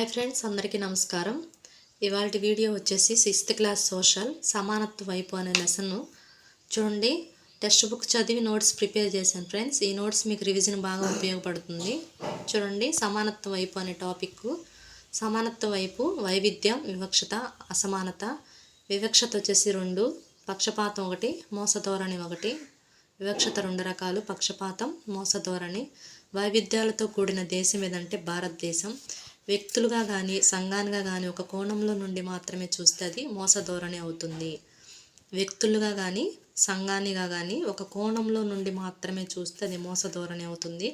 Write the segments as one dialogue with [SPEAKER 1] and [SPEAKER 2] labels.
[SPEAKER 1] Hi friends అందరికీ నమస్కారం. ఇవాళ వీడియో వచ్చేసి సిక్స్త్ క్లాస్ సోషల్ సమానత్వ వైపు అనే లెసన్ చూడండి టెక్స్ట్ బుక్ చదివి నోట్స్ ప్రిపేర్ చేశాను ఫ్రెండ్స్. ఈ నోట్స్ మీకు రివిజన్ బాగా ఉపయోగపడుతుంది. చూడండి సమానత్వ వైపు అనే టాపిక్ సమానత్వ వైపు వైవిధ్యం వివక్షత అసమానత. వివక్షత వచ్చేసి రెండు పక్షపాతం ఒకటి మోసధోరణి ఒకటి. వివక్షత రెండు రకాలు పక్షపాతం మోసధోరణి. వైవిధ్యాలతో కూడిన దేశం ఏదంటే భారతదేశం. వ్యక్తులుగా కానీ సంఘానిగా కానీ ఒక కోణంలో నుండి మాత్రమే చూస్తే అది మోసధోరణి అవుతుంది. వ్యక్తులుగా కానీ సంఘానిగా కానీ ఒక కోణంలో నుండి మాత్రమే చూస్తే అది మోసధోరణి అవుతుంది.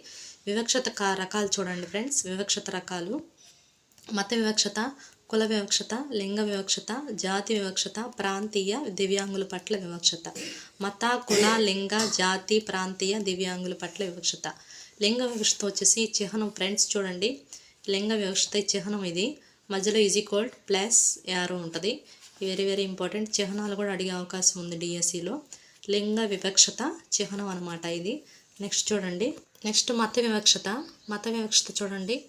[SPEAKER 1] వివక్షత క రకాలు చూడండి ఫ్రెండ్స్. వివక్షత రకాలు. మత వివక్షత కుల వివక్షత లింగ వివక్షత జాతి వివక్షత ప్రాంతీయ దివ్యాంగుల పట్ల వివక్షత. మత కుల లింగ జాతి ప్రాంతీయ దివ్యాంగుల పట్ల వివక్షత. లింగ వివక్షత వచ్చేసి చిహ్నం ఫ్రెండ్స్ చూడండి. లింగ వివక్షత చిహ్నం ఇది. మధ్యలో ఈజ్ ఈక్వల్ ప్లస్ యారో ఉంటుంది. Very very important. చిహ్నాలు కూడా అడిగే అవకాశం ఉంది డిఎస్సిలో. లింగ వివక్షత చిహ్నం అనమాట ఇది. నెక్స్ట్ చూడండి. నెక్స్ట్ మత వివక్షత. మత వివక్షత చూడండి.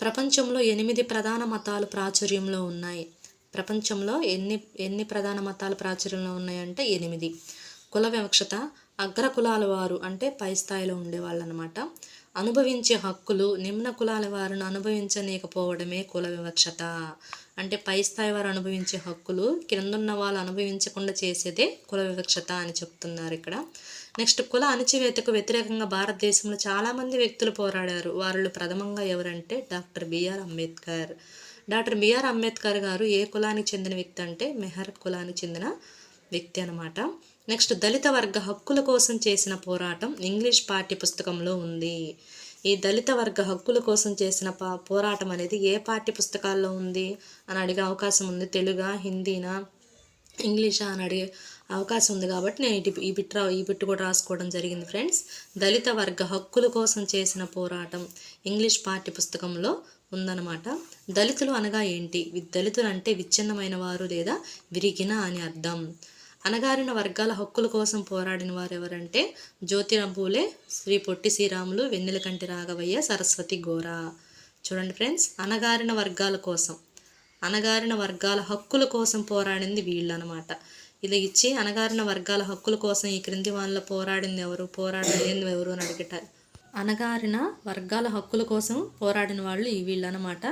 [SPEAKER 1] ప్రపంచంలో ఎనిమిది ప్రధాన మతాలు ప్రాచుర్యంలో ఉన్నాయి. ప్రపంచంలో ఎన్ని ఎన్ని ప్రధాన మతాలు ప్రాచుర్యంలో ఉన్నాయంటే ఎనిమిది. కుల వివక్షత అగ్ర కులాల వారు అంటే పై స్థాయిలో ఉండేవాళ్ళు అనమాట అనుభవించే హక్కులు నిమ్న కులాల వారిని అనుభవించలేకపోవడమే కుల వివక్షత. అంటే పై స్థాయి వారు అనుభవించే హక్కులు క్రిందున్న వాళ్ళు అనుభవించకుండా చేసేదే కుల వివక్షత అని చెప్తున్నారు ఇక్కడ. నెక్స్ట్ కుల అణచివేతకు వ్యతిరేకంగా భారతదేశంలో చాలామంది వ్యక్తులు పోరాడారు. వారిలో ప్రథమంగా ఎవరంటే doctor B R Ambedkar. Doctor B R Ambedkar గారు ఏ కులానికి చెందిన వ్యక్తి అంటే మెహర్ కులానికి చెందిన వ్యక్తి అనమాట నెక్స్ట్ దళిత వర్గ హక్కుల కోసం చేసిన పోరాటం ఇంగ్లీష్ పాఠ్య పుస్తకంలో ఉంది. ఈ దళిత వర్గ హక్కుల కోసం చేసిన పా పోరాటం అనేది ఏ పాఠ్య పుస్తకాల్లో ఉంది అని అడిగే అవకాశం ఉంది. తెలుగా హిందీనా ఇంగ్లీషా అని అడిగే అవకాశం ఉంది కాబట్టి నేను ఇటు ఈ బిట్ ఈ బిట్ కూడా రాసుకోవడం జరిగింది ఫ్రెండ్స్. దళిత వర్గ హక్కుల కోసం చేసిన పోరాటం ఇంగ్లీష్ పాఠ్య పుస్తకంలో ఉందన్నమాట. దళితులు అనగా ఏంటి? దళితులు అంటే విచ్ఛిన్నమైన వారు లేదా విరిగిన అని అర్థం. అణగారిన వర్గాల హక్కుల కోసం పోరాడిన వారు ఎవరంటే జ్యోతిరాం పూలే శ్రీ పొట్టి శ్రీరాములు వెన్నెలకంటి రాఘవయ్య సరస్వతి గోరా. చూడండి ఫ్రెండ్స్ అణగారిన వర్గాల కోసం అణగారిన వర్గాల హక్కుల కోసం పోరాడింది వీళ్ళు అనమాట ఇలా ఇచ్చి అణగారిన వర్గాల హక్కుల కోసం ఈ క్రింది వాళ్ళ పోరాడింది ఎవరు పోరాడలేదు ఎవరు అని అడిగట అణగారిన వర్గాల హక్కుల కోసం పోరాడిన వాళ్ళు ఈ వీళ్ళు అనమాట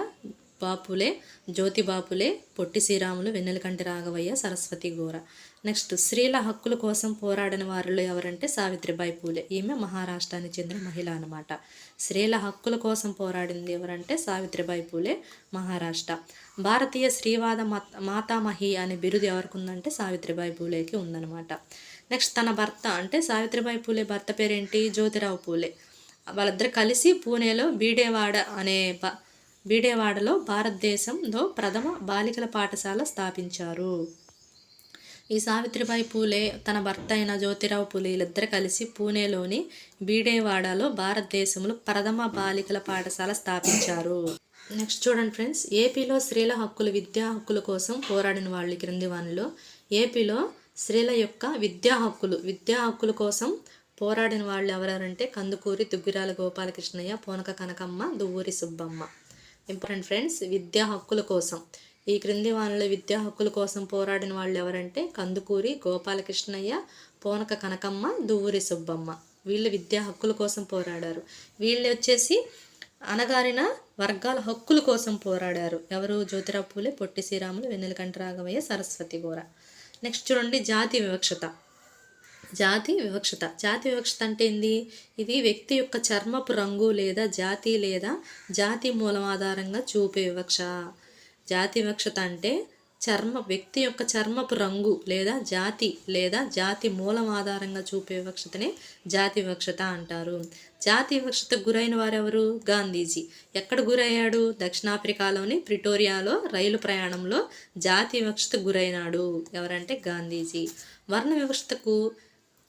[SPEAKER 1] బాపులే జ్యోతి బాపులే పొట్టి శ్రీరాములు వెన్నెలకంటి రాఘవయ్య సరస్వతి గోర నెక్స్ట్ స్త్రీల హక్కుల కోసం పోరాడిన వారిలో ఎవరంటే సావిత్రిబాయి పూలే. ఈమె మహారాష్ట్రానికి చెందిన మహిళ అనమాట స్త్రీల హక్కుల కోసం పోరాడింది ఎవరంటే సావిత్రిబాయి పూలే మహారాష్ట్ర. భారతీయ స్త్రీవాద మత మాతామహి అనే బిరుదు ఎవరికి ఉందంటే సావిత్రిబాయి పూలేకి ఉందన్నమాట. నెక్స్ట్ తన భర్త అంటే సావిత్రిబాయి పూలే భర్త పేరేంటి? జ్యోతిరావు పూలే. వాళ్ళిద్దరు కలిసి పూణేలో బీడేవాడ అనే బీడేవాడలో భారతదేశంలో ప్రథమ బాలికల పాఠశాల స్థాపించారు. ఈ సావిత్రిబాయి పూలే తన భర్త అయిన జ్యోతిరావు పూలే ఇద్దరు కలిసి పూణేలోని బీడేవాడలో భారతదేశంలో ప్రథమ బాలికల పాఠశాల స్థాపించారు. నెక్స్ట్ చూడండి ఫ్రెండ్స్ ఏపీలో స్త్రీల హక్కులు విద్యా హక్కుల కోసం పోరాడిన వాళ్ళు క్రింది వానిలో ఏపీలో స్త్రీల యొక్క విద్యా హక్కులు విద్యా హక్కుల కోసం పోరాడిన వాళ్ళు ఎవరంటే కందుకూరి దుగ్గిరాల గోపాలకృష్ణయ్య పోనక కనకమ్మ దువ్వూరి సుబ్బమ్మ. ఇంపార్టెంట్ ఫ్రెండ్స్ విద్యా హక్కుల కోసం. ఈ క్రింది వాళ్ళ విద్యా హక్కుల కోసం పోరాడిన వాళ్ళు ఎవరంటే కందుకూరి గోపాలకృష్ణయ్య పోనక కనకమ్మ దువ్వూరి సుబ్బమ్మ. వీళ్ళు విద్యా హక్కుల కోసం పోరాడారు. వీళ్ళు వచ్చేసి అనగారిన వర్గాల హక్కుల కోసం పోరాడారు. ఎవరు? జ్యోతిరావు పూలే పొట్టి శ్రీరాములు వెన్నెలకంటి రాఘవయ్య సరస్వతి గోర నెక్స్ట్ చూడండి జాతి వివక్షత. జాతి వివక్షత. జాతి వివక్షత అంటే ఏంది? ఇది వ్యక్తి యొక్క చర్మపు రంగు లేదా జాతి లేదా జాతి మూలం ఆధారంగా చూపే వివక్ష. జాతి వివక్షత అంటే చర్మ వ్యక్తి యొక్క చర్మపు రంగు లేదా జాతి లేదా జాతి మూలం ఆధారంగా చూపే వివక్షతనే జాతి వివక్షత అంటారు. జాతి వివక్షతకు గురైన వారెవరు? గాంధీజీ. ఎక్కడ గురయ్యాడు? దక్షిణాఫ్రికాలోని ప్రిటోరియాలో రైలు ప్రయాణంలో జాతి వివక్షతకు గురైనాడు. ఎవరంటే గాంధీజీ. వర్ణ వివక్షతకు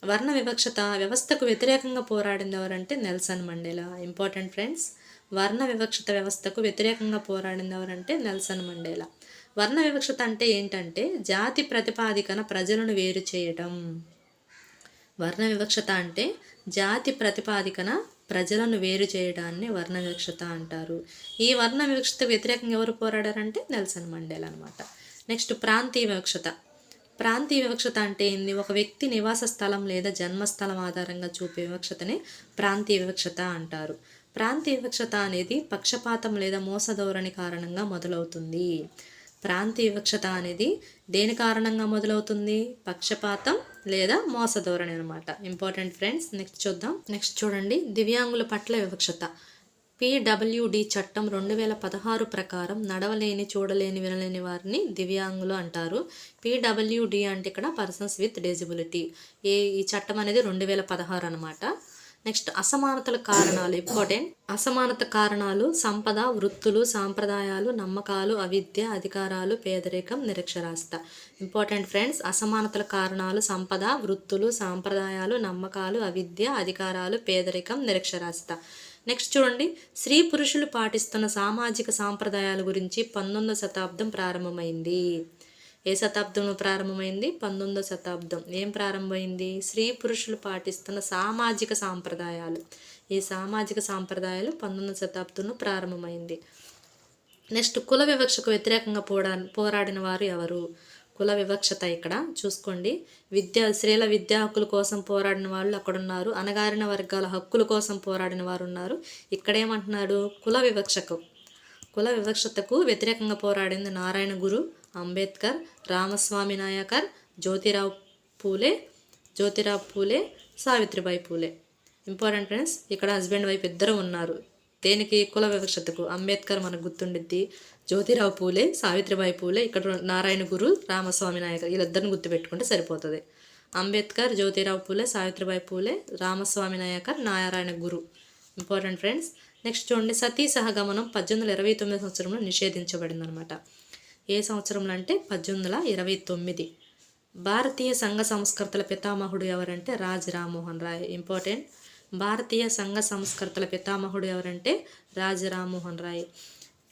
[SPEAKER 1] వర్ణ వివక్షత వ్యవస్థకు వ్యతిరేకంగా పోరాడింది ఎవరంటే నెల్సన్ మండేలా. ఇంపార్టెంట్ ఫ్రెండ్స్ వర్ణ వివక్షత వ్యవస్థకు వ్యతిరేకంగా పోరాడింది ఎవరంటే నెల్సన్ మండేలా. వర్ణ వివక్షత అంటే ఏంటంటే జాతి ప్రతిపాదికన ప్రజలను వేరు చేయటం. వర్ణ వివక్షత అంటే జాతి ప్రతిపాదికన ప్రజలను వేరు చేయడాన్ని వర్ణ వివక్షత అంటారు. ఈ వర్ణ వివక్షత వ్యతిరేకంగా ఎవరు పోరాడారంటే నెల్సన్ మండేలా అనమాట నెక్స్ట్ ప్రాంతీయ వివక్షత. ప్రాంతీయ వివక్షత అంటే ఏంది? ఒక వ్యక్తి నివాస స్థలం లేదా జన్మస్థలం ఆధారంగా చూపే వివక్షతనే ప్రాంతీయ వివక్షత అంటారు. ప్రాంతీయ వివక్షత అనేది పక్షపాతం లేదా మోసధోరణి కారణంగా మొదలవుతుంది. ప్రాంతీయ వివక్షత అనేది దేని కారణంగా మొదలవుతుంది? పక్షపాతం లేదా మోసధోరణి అనమాట ఇంపార్టెంట్ ఫ్రెండ్స్ నెక్స్ట్ చూద్దాం. నెక్స్ట్ చూడండి. దివ్యాంగుల పట్ల వివక్షత. పిడబ్ల్యూడి చట్టం రెండు వేల పదహారు ప్రకారం నడవలేని చూడలేని వినలేని వారిని దివ్యాంగులు అంటారు. పిడబ్ల్యూడి అంటే ఇక్కడ పర్సన్స్ విత్ డిజిబిలిటీ ఏ ఈ చట్టం అనేది రెండు వేల పదహారు అనమాట నెక్స్ట్ అసమానతల కారణాలు ఇంపార్టెంట్. అసమానత కారణాలు సంపద వృత్తులు సాంప్రదాయాలు నమ్మకాలు అవిద్య అధికారాలు పేదరికం నిరక్షరాస్యత. ఇంపార్టెంట్ ఫ్రెండ్స్ అసమానతల కారణాలు సంపద వృత్తులు సాంప్రదాయాలు నమ్మకాలు అవిద్య అధికారాలు పేదరికం నిరక్షరాస్యత. నెక్స్ట్ చూడండి. స్త్రీ పురుషులు పాటిస్తున్న సామాజిక సాంప్రదాయాల గురించి పంతొమ్మిదో శతాబ్దం ప్రారంభమైంది. ఏ శతాబ్దంలో ప్రారంభమైంది? పంతొమ్మిదో శతాబ్దం. ఏం ప్రారంభమైంది? స్త్రీ పురుషులు పాటిస్తున్న సామాజిక సాంప్రదాయాలు. ఈ సామాజిక సాంప్రదాయాలు పంతొమ్మిదో శతాబ్దంలో ప్రారంభమైంది. నెక్స్ట్ కుల వివక్షకు వ్యతిరేకంగా పోరా పోరాడిన వారు ఎవరు? కుల వివక్షత ఇక్కడ చూసుకోండి. విద్యా స్త్రీల విద్యా హక్కుల కోసం పోరాడిన వాళ్ళు అక్కడ ఉన్నారు అణగారిన వర్గాల హక్కుల కోసం పోరాడిన వారు ఉన్నారు ఇక్కడేమంటున్నాడు? కుల వివక్షకు. కుల వివక్షతకు వ్యతిరేకంగా పోరాడింది నారాయణ గురు అంబేద్కర్ రామస్వామి నాయకర్ జ్యోతిరావు పూలే జ్యోతిరావు పూలే సావిత్రిబాయి పూలే. ఇంపార్టెంట్ ఫ్రెండ్స్ ఇక్కడ హస్బెండ్ వైఫ్ ఇద్దరు ఉన్నారు. దేనికి కుల వివక్షతకు? అంబేద్కర్ మనకు గుర్తుండిద్ది. జ్యోతిరావు పూలే సావిత్రిబాయి పూలే ఇక్కడ నారాయణ గురు రామస్వామి నాయకర్ వీళ్ళిద్దరిని గుర్తుపెట్టుకుంటే సరిపోతుంది. Ambedkar Jyotirao Phule Savitribai Phule Ramaswamy Naicker Narayana Guru. Important friends next చూడండి. సతీ సహగమనం పద్దెనిమిది వందల ఇరవై తొమ్మిది సంవత్సరంలో నిషేధించబడింది అనమాట ఏ సంవత్సరంలో అంటే పద్దెనిమిది వందల ఇరవై తొమ్మిది. భారతీయ సంఘ సంస్కర్తల పితామహుడు ఎవరంటే రాజ్ రామ్మోహన్ రాయ్. ఇంపార్టెంట్ భారతీయ సంఘ సంస్కర్తల పితామహుడు ఎవరంటే Raj Rammohan Roy.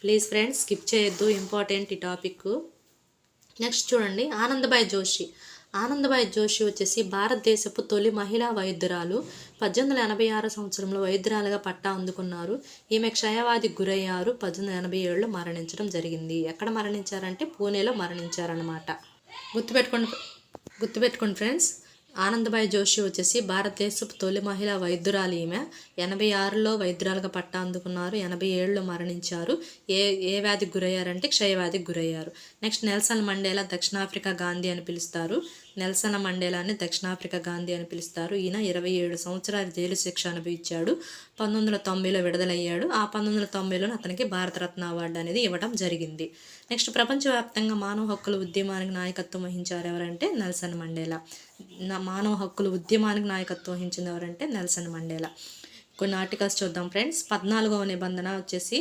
[SPEAKER 1] Please friends skip చేయొద్దు. ఇంపార్టెంట్ ఈ టాపిక్ నెక్స్ట్ చూడండి. ఆనందబాయ్ జోషి. ఆనందబాయ్ జోషి వచ్చేసి భారతదేశపు తొలి మహిళా వైద్యురాలు. పద్దెనిమిది వందల ఎనభై ఆరు సంవత్సరంలో వైద్యురాలుగా పట్టా అందుకున్నారు. ఈమె క్షయవాది గురయ్యారు. పద్దెనిమిది వందల ఎనభై ఏడులో మరణించడం జరిగింది. ఎక్కడ మరణించారంటే పూణేలో మరణించారనమాట గుర్తుపెట్టుకోండి గుర్తుపెట్టుకోండి ఫ్రెండ్స్ ఆనందబాయి జోషి వచ్చేసి భారతదేశపు తొలి మహిళా వైద్యురాలు ఈమె. ఎనభై ఆరులో వైద్యురాలుగా పట్టా అందుకున్నారు. ఎనభై ఏడులో మరణించారు. ఏ ఏ వ్యాధికి గురయ్యారంటే క్షయవ్యాధికి గురయ్యారు. నెక్స్ట్ నెల్సన్ మండేలా దక్షిణాఫ్రికా గాంధీ అని పిలుస్తారు. నెల్సన మండేలాని దక్షిణాఫ్రికా గాంధీ అని పిలుస్తారు. ఈయన ఇరవై ఏడు సంవత్సరాల జైలు శిక్ష అనుభవించాడు. పంతొమ్మిది వందల తొంభైలో విడుదలయ్యాడు. ఆ పంతొమ్మిది వందల తొంభైలో అతనికి భారతరత్న అవార్డు అనేది ఇవ్వడం జరిగింది. నెక్స్ట్ ప్రపంచవ్యాప్తంగా మానవ హక్కుల ఉద్యమానికి నాయకత్వం వహించారు ఎవరంటే నెల్సన్ మండేలా. మానవ హక్కుల ఉద్యమానికి నాయకత్వం వహించింది ఎవరంటే నెల్సన్ మండేలా. కొన్ని ఆర్టికల్స్ చూద్దాం ఫ్రెండ్స్. పద్నాలుగవ నిబంధన వచ్చేసి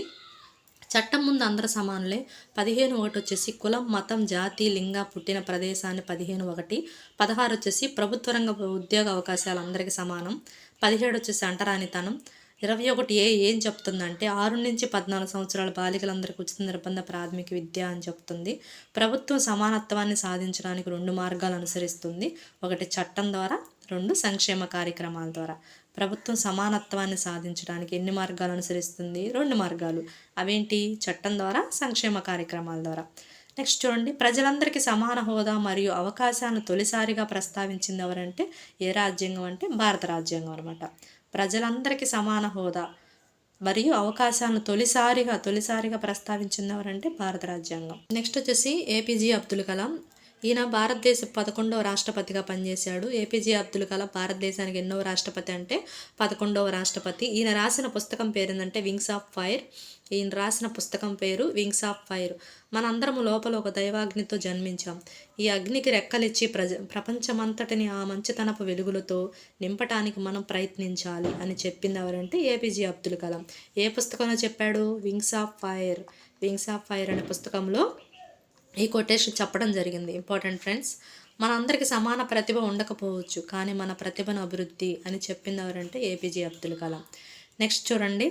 [SPEAKER 1] చట్టం ముందు అందరు సమానులే. పదిహేను ఒకటి వచ్చేసి కులం మతం జాతి లింగ పుట్టిన ప్రదేశాన్ని పదిహేను ఒకటి. పదహారు వచ్చేసి ప్రభుత్వ రంగ ఉద్యోగ అవకాశాలు అందరికీ సమానం. పదిహేడు వచ్చేసి అంటరానితనం. ఇరవై ఒకటి ఏ ఏం చెప్తుందంటే ఆరు నుంచి పద్నాలుగు సంవత్సరాల బాలికలందరికీ ఉచిత నిర్బంధ ప్రాథమిక విద్య అని చెప్తుంది. ప్రభుత్వం సమానత్వాన్ని సాధించడానికి రెండు మార్గాలు అనుసరిస్తుంది. ఒకటి చట్టం ద్వారా రెండు సంక్షేమ కార్యక్రమాల ద్వారా. ప్రభుత్వం సమానత్వాన్ని సాధించడానికి ఎన్ని మార్గాలు అనుసరిస్తుంది? రెండు మార్గాలు. అవేంటి? చట్టం ద్వారా సంక్షేమ కార్యక్రమాల ద్వారా. నెక్స్ట్ చూడండి. ప్రజలందరికీ సమాన హోదా మరియు అవకాశాలను తొలిసారిగా ప్రస్తావించింది ఎవరంటే ఏ రాజ్యాంగం అంటే భారత రాజ్యాంగం అనమాట ప్రజలందరికీ సమాన హోదా మరియు అవకాశాలను తొలిసారిగా తొలిసారిగా ప్రస్తావించింది ఎవరంటే భారత రాజ్యాంగం. నెక్స్ట్ వచ్చేసి ఏపీజే అబ్దుల్ కలాం. ఈయన భారతదేశ పదకొండవ రాష్ట్రపతిగా పనిచేశాడు. ఏపీజే అబ్దుల్ కలాం భారతదేశానికి ఎన్నో రాష్ట్రపతి అంటే పదకొండవ రాష్ట్రపతి. ఈయన రాసిన పుస్తకం పేరు ఏంటంటే వింగ్స్ ఆఫ్ ఫైర్. ఈయన రాసిన పుస్తకం పేరు వింగ్స్ ఆఫ్ ఫైర్. మనందరం లోపల ఒక దైవాగ్నితో జన్మించాం. ఈ అగ్నికి రెక్కలిచ్చి ప్రజ ప్రపంచమంతటిని ఆ మంచితనపు వెలుగులతో నింపటానికి మనం ప్రయత్నించాలి అని చెప్పింది ఎవరంటే ఏపీజే అబ్దుల్ కలాం. ఏ పుస్తకంలో చెప్పాడు? Wings of fire. Wings of fire అనే పుస్తకంలో ఈ కొటేషన్ చెప్పడం జరిగింది. ఇంపార్టెంట్ ఫ్రెండ్స్ మనందరికీ సమాన ప్రతిభ ఉండకపోవచ్చు కానీ మన ప్రతిభను అభివృద్ధి అని చెప్పింది ఎవరంటే ఏపీజే అబ్దుల్ కలాం. నెక్స్ట్ చూడండి.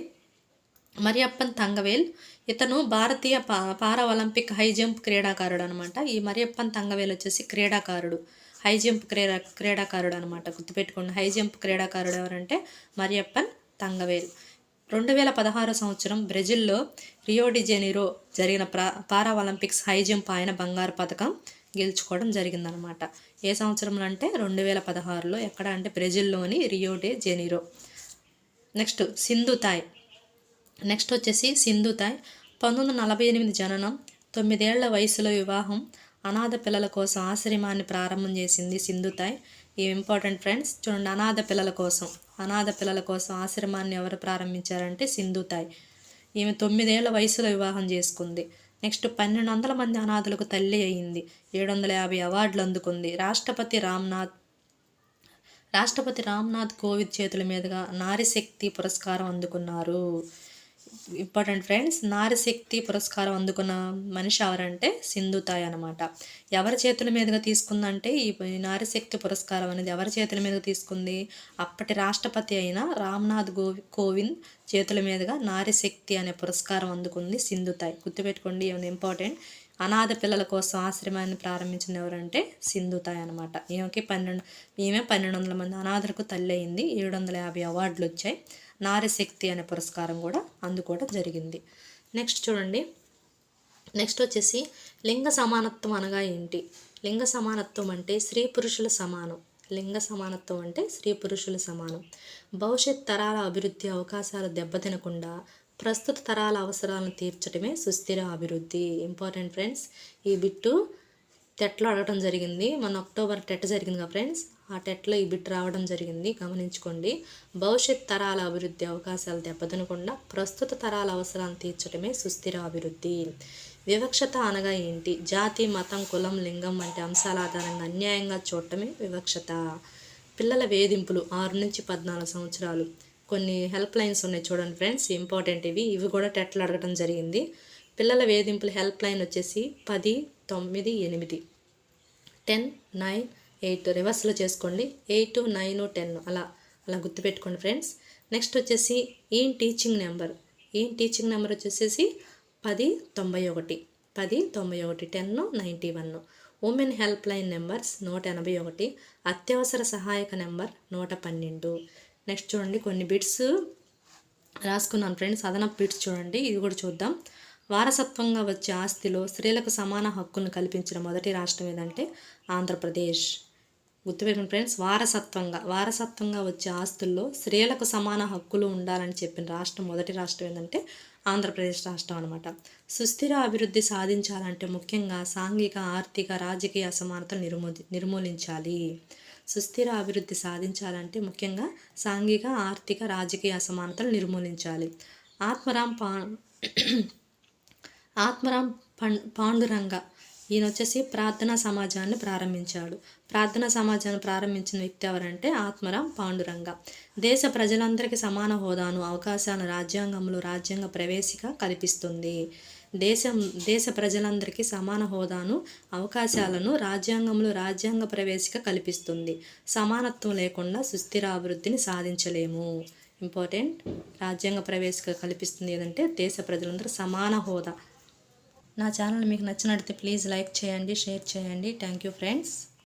[SPEAKER 1] మరియప్పన్ తంగవేల్ ఇతను భారతీయ పా పారా ఒలింపిక్ హై జంప్ క్రీడాకారుడు అనమాట ఈ మరియప్పన్ తంగవేల్ వచ్చేసి క్రీడాకారుడు హై జంప్ క్రీడా క్రీడాకారుడు అనమాట గుర్తుపెట్టుకోండి హై జంప్ క్రీడాకారుడు ఎవరంటే మరియప్పన్ తంగవేల్. రెండు వేల పదహారు సంవత్సరం బ్రెజిల్లో రియోడిజెనిరో జరిగిన ప్రా పారా ఒలింపిక్స్ హై జంప్ ఆయన బంగారు పథకం గెలుచుకోవడం జరిగిందనమాట ఏ సంవత్సరంలో అంటే రెండు వేల పదహారులో ఎక్కడ అంటే బ్రెజిల్లోని Rio de Janeiro. Next Sindhutai next వచ్చేసి సింధుతాయ్ పంతొమ్మిది వందల నలభై ఎనిమిది జననం తొమ్మిదేళ్ళ వయసులో వివాహం అనాథ పిల్లల కోసం ఆశ్రమాన్ని ప్రారంభం చేసింది సింధుతాయ్ ఇవి ఇంపార్టెంట్ ఫ్రెండ్స్ చూడండి అనాథ పిల్లల కోసం. అనాథ పిల్లల కోసం ఆశ్రమాన్ని ఎవరు ప్రారంభించారంటే సింధుతాయి ఈమె తొమ్మిదేళ్ళ వయసులో వివాహం చేసుకుంది. నెక్స్ట్ పన్నెండు వందల మంది అనాథులకు తల్లి అయింది. ఏడు వందల యాభై అవార్డులు అందుకుంది. రాష్ట్రపతి రామ్నాథ్ రాష్ట్రపతి రామ్నాథ్ కోవిద్ చేతుల మీదుగా నారీశక్తి పురస్కారం అందుకున్నారు. ఇంపార్టెంట్ ఫ్రెండ్స్ నారీశక్తి పురస్కారం అందుకున్న మనిషి ఎవరంటే సింధుతాయ్ అనమాట ఎవరి చేతుల మీదుగా తీసుకుందంటే ఈ నారిశక్తి పురస్కారం అనేది ఎవరి చేతుల మీదుగా తీసుకుంది? అప్పటి రాష్ట్రపతి అయిన రామ్నాథ్ గోవి కోవింద్ చేతుల మీదుగా నారీశక్తి అనే పురస్కారం అందుకుంది సింధుతాయ్ గుర్తుపెట్టుకోండి ఏమైనా ఇంపార్టెంట్? అనాథ పిల్లల కోసం ఆశ్రమాన్ని ప్రారంభించిన ఎవరంటే సింధుతాయ్ అనమాట ఈమెకి పన్నెండు ఈమె పన్నెండు వందల మంది అనాథలకు తల్లి అయింది. ఏడు వందల యాభై అవార్డులు వచ్చాయి. నారశక్తి అనే పురస్కారం కూడా అందుకోవడం జరిగింది. నెక్స్ట్ చూడండి. నెక్స్ట్ వచ్చేసి లింగ సమానత్వం అనగా ఏంటి? లింగ సమానత్వం అంటే స్త్రీ పురుషుల సమానం. లింగ సమానత్వం అంటే స్త్రీ పురుషుల సమానం. భవిష్యత్ తరాల అభివృద్ధి అవకాశాలు దెబ్బతినకుండా ప్రస్తుత తరాల అవసరాలను తీర్చడమే సుస్థిర అభివృద్ధి. ఇంపార్టెంట్ ఫ్రెండ్స్ ఈ బిట్టు టెట్లో అడగడం జరిగింది. మన అక్టోబర్ టెట్ జరిగింది కదా ఫ్రెండ్స్? ఆ టెట్లో ఈ బిట్ రావడం జరిగింది. గమనించుకోండి. భవిష్యత్ తరాల అభివృద్ధి అవకాశాలు దెబ్బతినకుండా ప్రస్తుత తరాల అవసరాలను తీర్చడమే సుస్థిర అభివృద్ధి. వివక్షత అనగా ఏంటి? జాతి మతం కులం లింగం వంటి అంశాల ఆధారంగా అన్యాయంగా చూడటమే వివక్షత. పిల్లల వేధింపులు ఆరు నుంచి పద్నాలుగు సంవత్సరాలు. కొన్ని హెల్ప్ లైన్స్ ఉన్నాయి చూడండి ఫ్రెండ్స్. ఇంపార్టెంట్ ఇవి. ఇవి కూడా టెట్లు అడగడం జరిగింది. పిల్లల వేధింపుల హెల్ప్ లైన్ వచ్చేసి పది తొమ్మిది ఎనిమిది. టెన్ నైన్ ఎయిట్ రివర్స్లో చేసుకోండి. ఎయిట్ నైన్ టెన్ అలా అలా గుర్తుపెట్టుకోండి ఫ్రెండ్స్. నెక్స్ట్ వచ్చేసి ఏం టీచింగ్ నెంబర్? ఏం టీచింగ్ నెంబర్ వచ్చేసేసి పది తొంభై ఒకటి. పది తొంభై ఒకటి ten ninety one. Women help line numbers నూట ఎనభై ఒకటి. అత్యవసర సహాయక నెంబర్ నూట పన్నెండు. నెక్స్ట్ చూడండి కొన్ని బిట్స్ రాసుకున్నాను ఫ్రెండ్స్. అదనపు బిట్స్ చూడండి ఇది కూడా చూద్దాం. వారసత్వంగా వచ్చే ఆస్తిలో స్త్రీలకు సమాన హక్కును కల్పించిన మొదటి రాష్ట్రం ఏదంటే ఆంధ్రప్రదేశ్. గుర్తుపెట్టుకుని ఫ్రెండ్స్ వారసత్వంగా వారసత్వంగా వచ్చే ఆస్తుల్లో స్త్రీలకు సమాన హక్కులు ఉండాలని చెప్పిన రాష్ట్రం మొదటి రాష్ట్రం ఏంటంటే ఆంధ్రప్రదేశ్ రాష్ట్రం అనమాట సుస్థిర అభివృద్ధి సాధించాలంటే ముఖ్యంగా సాంఘిక ఆర్థిక రాజకీయ అసమానతలు నిర్మూ నిర్మూలించాలి. సుస్థిర అభివృద్ధి సాధించాలంటే ముఖ్యంగా సాంఘిక ఆర్థిక రాజకీయ అసమానతలు నిర్మూలించాలి. ఆత్మరాం పా ఆత్మరాం పం పాండురంగ ఈయన వచ్చేసి ప్రార్థనా సమాజాన్ని ప్రారంభించాడు. ప్రార్థనా సమాజాన్ని ప్రారంభించిన వ్యక్తి ఎవరంటే ఆత్మరాం పాండురంగ. దేశ ప్రజలందరికీ సమాన హోదాను అవకాశాలను రాజ్యాంగంలో రాజ్యాంగ ప్రవేశిక కల్పిస్తుంది. దేశం దేశ ప్రజలందరికీ సమాన హోదాను అవకాశాలను రాజ్యాంగంలో రాజ్యాంగ ప్రవేశిక కల్పిస్తుంది. సమానత్వం లేకుండా సుస్థిర అభివృద్ధిని సాధించలేము. ఇంపార్టెంట్. రాజ్యాంగ ప్రవేశిక కల్పిస్తుంది ఏదంటే దేశ ప్రజలందరూ సమాన హోదా. నా ఛానల్ మీకు నచ్చినట్లయితే ప్లీజ్ లైక్ చేయండి షేర్ చేయండి. Thank you friends